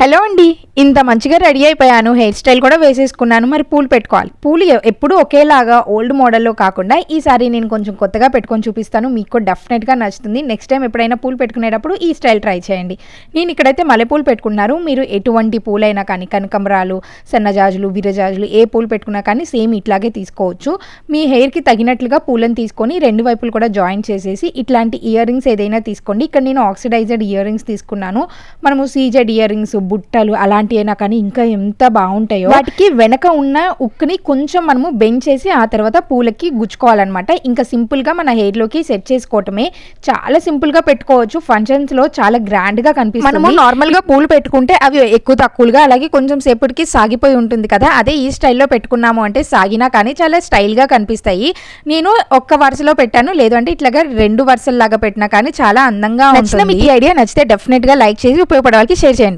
Hello అండి ఇంత మంచిగా రెడీ అయిపోయాను. హెయిర్ స్టైల్ కూడా వేసేసుకున్నాను. మరి పూలు పెట్టుకోవాలి. పూలు ఎప్పుడు ఒకేలాగా ఓల్డ్ మోడల్లో కాకుండా ఈసారి నేను కొంచెం కొత్తగా పెట్టుకొని చూపిస్తాను. మీకు డెఫినెట్గా నచ్చుతుంది. నెక్స్ట్ టైం ఎప్పుడైనా పూలు పెట్టుకునేటప్పుడు ఈ స్టైల్ ట్రై చేయండి. నేను ఇక్కడైతే మల్లెపూలు పెట్టుకున్నారు మీరు ఎటువంటి పూలైనా కానీ కనకంబరాలు సన్నజాజులు విరజాజులు ఏ పూలు పెట్టుకున్నా కానీ సేమ్ ఇట్లాగే తీసుకోవచ్చు. మీ హెయిర్కి తగినట్లుగా పూలను తీసుకొని రెండు వైపులు కూడా జాయిన్ చేసేసి ఇట్లాంటి ఇయర్ రింగ్స్ ఏదైనా తీసుకోండి. ఇక్కడ నేను ఆక్సిడైజర్డ్ ఇయర్ రింగ్స్ తీసుకున్నాను. మనము సీజెడ్ ఇయర్ రింగ్స్ బుట్టలు అలాంటివి అయినా కానీ ఇంకా ఎంత బాగుంటాయో. వాటికి వెనక ఉన్న ఉక్కుని కొంచెం మనము చేసి ఆ తర్వాత పూలకి గుచ్చుకోవాలన్నమాట. ఇంకా సింపుల్గా మన హెయిర్లోకి సెట్ చేసుకోవటమే చాలా సింపుల్గా పెట్టుకోవచ్చు. ఫంక్షన్స్లో చాలా గ్రాండ్గా కనిపిస్తుంది. మనము నార్మల్గా పూలు పెట్టుకుంటే అవి ఎక్కువ తక్కువగా అలాగే కొంచెం సేపటికి సాగిపోయి ఉంటుంది కదా. అదే ఈ స్టైల్లో పెట్టుకున్నాము అంటే సాగినా కానీ చాలా స్టైల్గా కనిపిస్తాయి. నేను ఒక్క వరుసలో పెట్టాను. లేదంటే ఇట్లాగా రెండు వరుసల్లాగా పెట్టినా కానీ చాలా అందంగా ఉంటుంది. ఈ ఐడియా నచ్చితే డెఫినెట్గా లైక్ చేసి ఉపయోగపడే వాళ్ళకి షేర్ చేయండి.